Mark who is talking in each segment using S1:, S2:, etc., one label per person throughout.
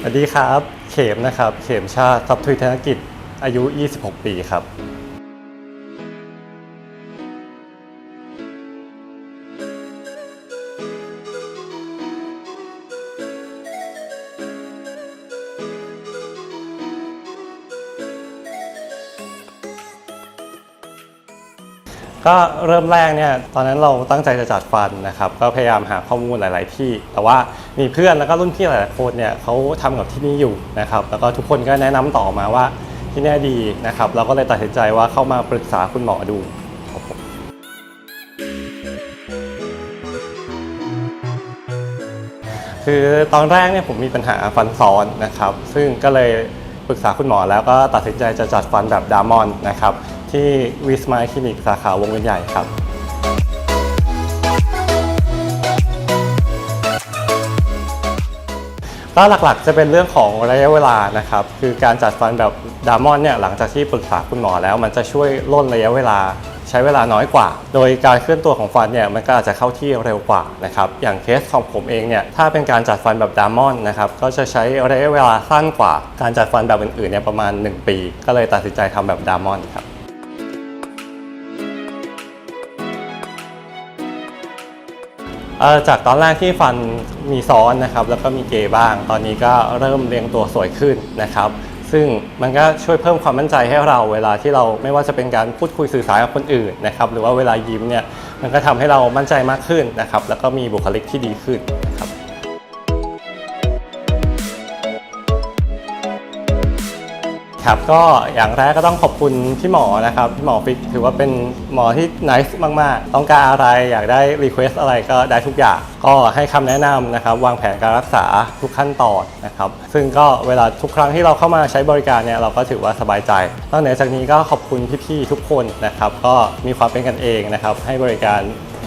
S1: สวัสดีครับ เขมนะครับ เขมชาติทรัพย์ทุยธนกิจ อายุ 26 ปีครับ ก็เริ่มแรกเนี่ยตอนนั้นเราตั้งใจจะจัดฟันนะครับก็พยายามหาข้อมูลหลาย ๆ ที่ แต่ว่ามีเพื่อนแล้วก็รุ่นพี่หลายๆคนเนี่ยเขาทำกับที่นี่อยู่นะครับแล้วก็ทุกคนก็แนะนำต่อมาว่าที่นี่ดีนะครับเราก็เลยตัดสินใจว่าเข้ามาปรึกษาคุณหมอดูครับคือตอนแรกเนี่ยผมมีปัญหาฟันซ้อนนะครับ ซึ่งก็เลยปรึกษาคุณหมอแล้วก็ตัดสินใจจะจัดฟันแบบดามอนนะครับ ที่วิสมายคลินิกสาขาวงเวียนใหญ่ครับก็หลักๆ จะเป็นเรื่องของระยะเวลานะครับ คือการจัดฟันแบบดามอนเนี่ยหลังจากที่ปรึกษาคุณหมอแล้วมันจะช่วยล่นระยะเวลาใช้เวลาน้อยกว่า โดยการเคลื่อนตัวของฟันเนี่ยมันก็อาจจะเข้าที่เร็วกว่านะครับ อย่างเคสของผมเองเนี่ยถ้าเป็นการจัดฟันแบบดามอนนะครับก็จะใช้ระยะเวลาสั้นกว่า การจัดฟันแบบอื่นๆเนี่ยประมาณ 1 ปี ก็เลยตัดสินใจทำแบบดามอนครับ จากตอนแรกที่ฟันมีซ้อนนะครับแล้วก็มีเกยบ้าง ตอนนี้ก็เริ่มเรียงตัวสวยขึ้นนะครับ ซึ่งมันก็ช่วยเพิ่มความมั่นใจให้เราเวลาที่เราไม่ว่าจะเป็นการพูดคุยสื่อสารกับคนอื่นนะครับหรือว่าเวลายิ้มเนี่ยมันก็ทำให้เรามั่นใจมากขึ้นนะครับแล้วก็มีบุคลิกที่ดีขึ้น ครับก็อย่างแรกก็ต้องขอบคุณพี่หมอนะครับพี่หมอฟิกถือว่าเป็นหมอที่นิสมากๆ ต้องการอะไรอยากได้รีเควสอะไรก็ได้ทุกอย่าง ก็ให้คำแนะนำนะครับ วางแผนการรักษาทุกขั้นตอนนะครับ ซึ่งก็เวลาทุกครั้งที่เราเข้ามาใช้บริการเนี่ยเราก็ถือว่าสบายใจนอกจากนี้ก็ขอบคุณพี่ๆทุกคนนะครับ ก็มีความเป็นกันเองนะครับ ให้บริการ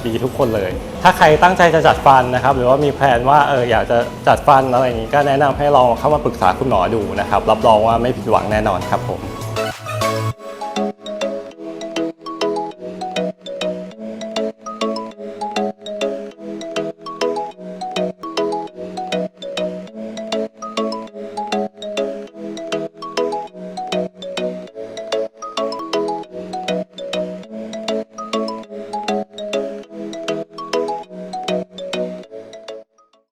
S1: ดีทุกคนเลย ถ้าใครตั้งใจจะจัดฟันนะครับ หรือว่ามีแผนว่าเอออยากจะจัดฟันอะไรอย่างนี้ก็แนะนำให้ลองเข้ามาปรึกษาคุณหมอดูนะครับ รับรองว่าไม่ผิดหวังแน่นอนครับผม